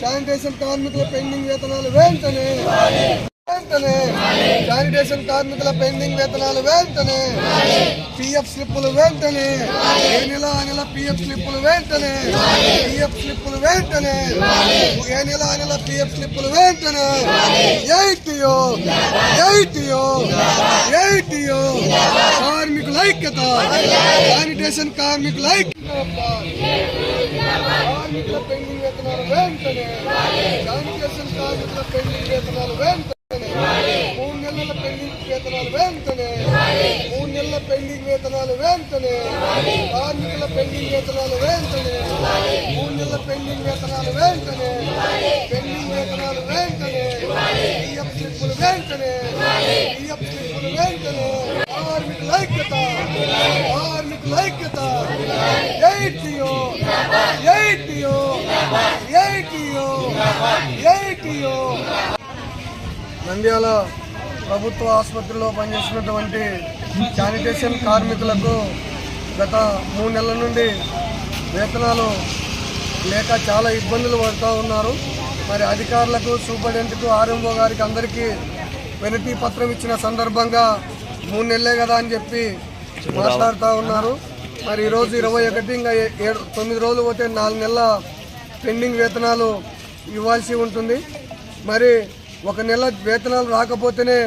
Sanitation కార్మికుల pending వేతనాలు వెంటనే. వెంటనే. శానిటేషన్ కార్మికుల పెండింగ్ వేతనాలు వెంటనే. పిఎఫ్ స్లిప్పులు వెంటనే. ఏ నెల ఆ నెల పిఎఫ్ స్లిప్పులు వెంటనే. పిఎఫ్ స్లిప్పులు వెంటనే. ఏ నెల ఆ నెల పిఎఫ్ స్లిప్పులు వెంటనే. ఎయిటియో ఎయిటియో ఎయిటియో. ఐక్యత. శానిటేషన్ కార్మికుల ఐక్యత. కార్మికుల పెండింగ్ వేతనాలు వెంటనే. శానిటేషన్ కార్మికుల పెండింగ్ వేతనాలు వెంటనే. మూడు నెలల పెండింగ్ వేతనాలు వెంటనే. మూడు నెలల పెండింగ్ వేతనాలు వెంటనే. కార్మికుల పెండింగ్ వేతనాలు వెంటనే. మూడు నెలల పెండింగ్ వేతనాలు వెంటనే. పెండింగ్ వేతనాలు వెంటనే. వెంటనే. వెంటనే. కార్మికుల ఐక్యత కార్మికుల ఐక్యత ఎయిటియో ఎయిటియో ఎయిటియో ఎయిటియో. నంద్యాల ప్రభుత్వ ఆసుపత్రిలో పనిచేసినటువంటి శానిటేషన్ కార్మికులకు గత మూడు నెలల నుండి వేతనాలు లేక చాలా ఇబ్బందులు పడుతూ ఉన్నారు. మరి అధికారులకు సూపరింటెండెంట్కు ఆర్ఎంఓ గారికి అందరికీ వినతి పత్రం ఇచ్చిన సందర్భంగా మూడు నెలలే కదా అని చెప్పి మాట్లాడుతూ ఉన్నారు. మరి ఈరోజు ఇరవై ఒకటి ఇంకా ఏడు తొమ్మిది రోజులు పోతే నాలుగు నెలల పెండింగ్ వేతనాలు ఇవ్వాల్సి ఉంటుంది. మరి ఒక నెల వేతనాలు రాకపోతేనే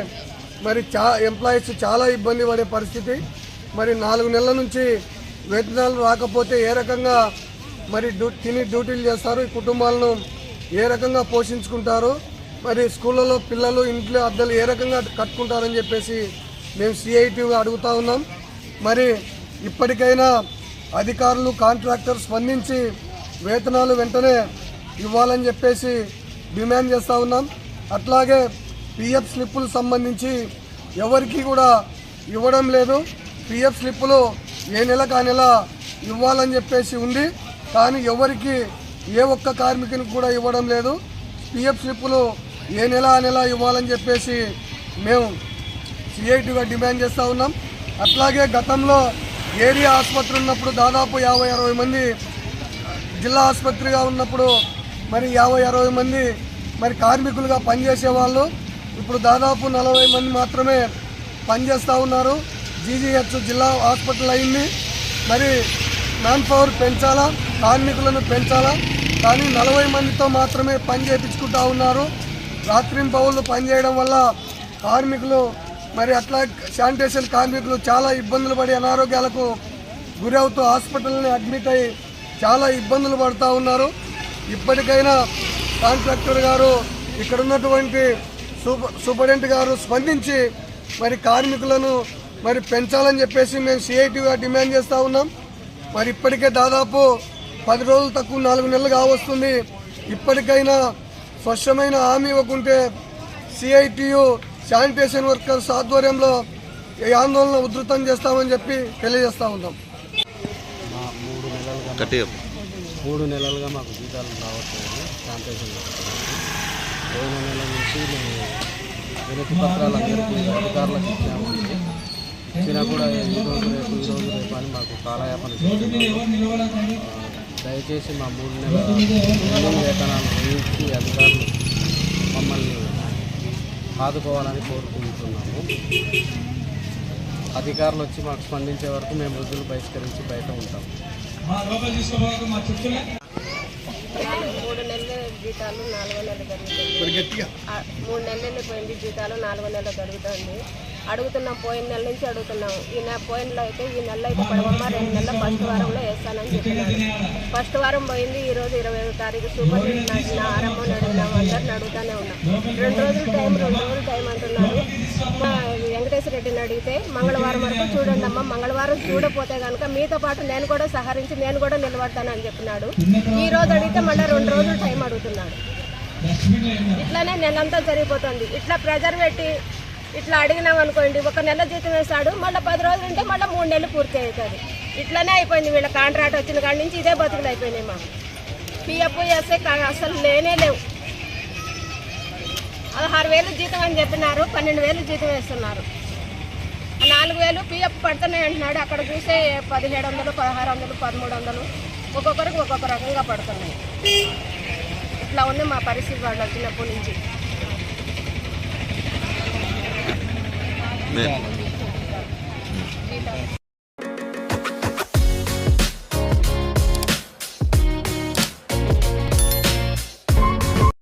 మరి చా ఎంప్లాయీస్ చాలా ఇబ్బంది పడే పరిస్థితి. మరి నాలుగు నెలల నుంచి వేతనాలు రాకపోతే ఏ రకంగా మరి డ్యూ తిని డ్యూటీలు చేస్తారు? ఈ కుటుంబాలను ఏ రకంగా పోషించుకుంటారు? మరి స్కూళ్ళలో పిల్లలు ఇంట్లో అద్దెలు ఏ రకంగా కట్టుకుంటారని చెప్పేసి మేము సిఐటిగా అడుగుతా ఉన్నాం. మరి ఇప్పటికైనా అధికారులు కాంట్రాక్టర్ స్పందించి వేతనాలు వెంటనే ఇవ్వాలని చెప్పేసి డిమాండ్ చేస్తూ ఉన్నాం. అట్లాగే పిఎఫ్ స్లిప్పులు సంబంధించి ఎవరికి కూడా ఇవ్వడం లేదు. పిఎఫ్ స్లిప్పులు ఏ నెలకు ఆ నెల ఇవ్వాలని చెప్పేసి ఉంది. కానీ ఎవరికి ఏ ఒక్క కార్మికునికి కూడా ఇవ్వడం లేదు. పిఎఫ్ స్లిప్పులు ఏ నెల ఆ నెల ఇవ్వాలని చెప్పేసి మేము సిఐటిగా డిమాండ్ చేస్తూ ఉన్నాం. అట్లాగే గతంలో ఏరియా ఆసుపత్రి ఉన్నప్పుడు దాదాపు యాభై అరవై మంది జిల్లా ఆసుపత్రిగా ఉన్నప్పుడు మరి యాభై అరవై మంది మరి కార్మికులుగా పనిచేసే వాళ్ళు ఇప్పుడు దాదాపు నలభై మంది మాత్రమే పనిచేస్తూ ఉన్నారు. జీజీహెచ్ జిల్లా హాస్పిటల్ అయింది. మరి మ్యాన్ పవర్ పెంచాలా? కార్మికులను పెంచాలా? కానీ నలభై మందితో మాత్రమే పని చేయించుకుంటూ ఉన్నారు. రాత్రింపవులు పనిచేయడం వల్ల కార్మికులు మరి అట్లా శానిటేషన్ కార్మికులు చాలా ఇబ్బందులు పడి అనారోగ్యాలకు గురవుతూ హాస్పిటల్ని అడ్మిట్ అయ్యి చాలా ఇబ్బందులు పడుతూ ఉన్నారు. ఇప్పటికైనా కాంట్రాక్టర్ గారు ఇక్కడ ఉన్నటువంటి సూపర్ సూపరింటెండెంట్ గారు స్పందించి మరి కార్మికులను మరి పెంచాలని చెప్పేసి మేము సిఐటిగా డిమాండ్ చేస్తూ ఉన్నాం. మరి ఇప్పటికే దాదాపు పది రోజులు తక్కువ నాలుగు నెలలు కావస్తుంది. ఇప్పటికైనా స్వచ్ఛమైన హామీ ఇవ్వకుంటే సిఐటియు శానిటేషన్ వర్కర్స్ ఆధ్వర్యంలో ఈ ఆందోళన ఉధృతం చేస్తామని చెప్పి తెలియజేస్తా ఉన్నాం. మా మూడు నెలలుగా గట్టిగా. మూడు నెలలుగా మాకు జీతాలు రావట్లేదు శానిటేషన్. పోయిన నెల నుంచి మేము వినతి పత్రాలు అందరికీ అధికారులకు ఇచ్చాము ఇచ్చినా కూడా ఈ రోజు రేపు ఈ రోజు రేపు అని మాకు కాలయాపన దయచేసి మా మూడు నెలల వేతనాలు వేయించి అధికారులు మమ్మల్ని ఆదుకోవాలని కోరుకుంటున్నాము. అధికారులు వచ్చి మాకు స్పందించే వరకు మేము వృద్ధులు బహిష్కరించి బయట ఉంటాము మూడు నెలల జీతాలు నాలుగో నెలలు ఆ, మూడు నెలలు పోయింది జీతాలు నాలుగో నెలలు జరుగుతుంది అడుగుతున్నాం పోయిన నెల నుంచి అడుగుతున్నాం. ఈ నెల పోయినలో అయితే ఈ నెల అయితే పడవమ్మ రెండు నెలల ఫస్ట్ వారంలో వేస్తానని చెప్పినాడు ఫస్ట్ వారం పోయింది ఈరోజు ఇరవై ఐదు తారీఖు సూపర్ నడిచిన ఆరంభం అడిగినాం అందరిని అడుగుతానే ఉన్నాం. రెండు రోజులు టైం రెండు రోజులు టైం అంటున్నారు. మా వెంకటేశ్వర రెడ్డిని అడిగితే మంగళవారం వరకు చూడండి అమ్మ మంగళవారం చూడపోతే కనుక మీతో పాటు నేను కూడా సహరించి నేను కూడా నిలబడతానని చెప్పినాడు. ఈ రోజు అడిగితే మళ్ళీ రెండు రోజులు టైం అడుగుతున్నాడు. ఇట్లానే నెలంతా జరిగిపోతుంది. ఇట్లా ప్రెజర్ పెట్టి ఇట్లా అడిగినాం అనుకోండి ఒక నెల జీతం వేస్తాడు మళ్ళీ పది రోజులు ఉంటే మళ్ళీ మూడు నెలలు పూర్తి అవుతుంది ఇట్లానే అయిపోయింది వీళ్ళ కాంట్రాక్ట్ వచ్చిన కాడి నుంచి ఇదే బతుకులు అయిపోయినాయి మాకు. పిఎఫ్ ఎస్ఏ అసలు లేనే లేవు. పదహారు వేలు జీతం అని చెప్పినారు పన్నెండు వేలు జీతం వేస్తున్నారు. నాలుగు వేలు పిఎఫ్ పడుతున్నాయి అంటున్నాడు అక్కడ చూస్తే పదిహేడు వందలు పదహారు వందలు పదమూడు వందలు ఒక్కొక్కరికి ఒక్కొక్క రకంగా పడుతున్నాయి. ఇట్లా ఉంది మా పరిస్థితి వాళ్ళు వచ్చినప్పటి నుంచి. ね。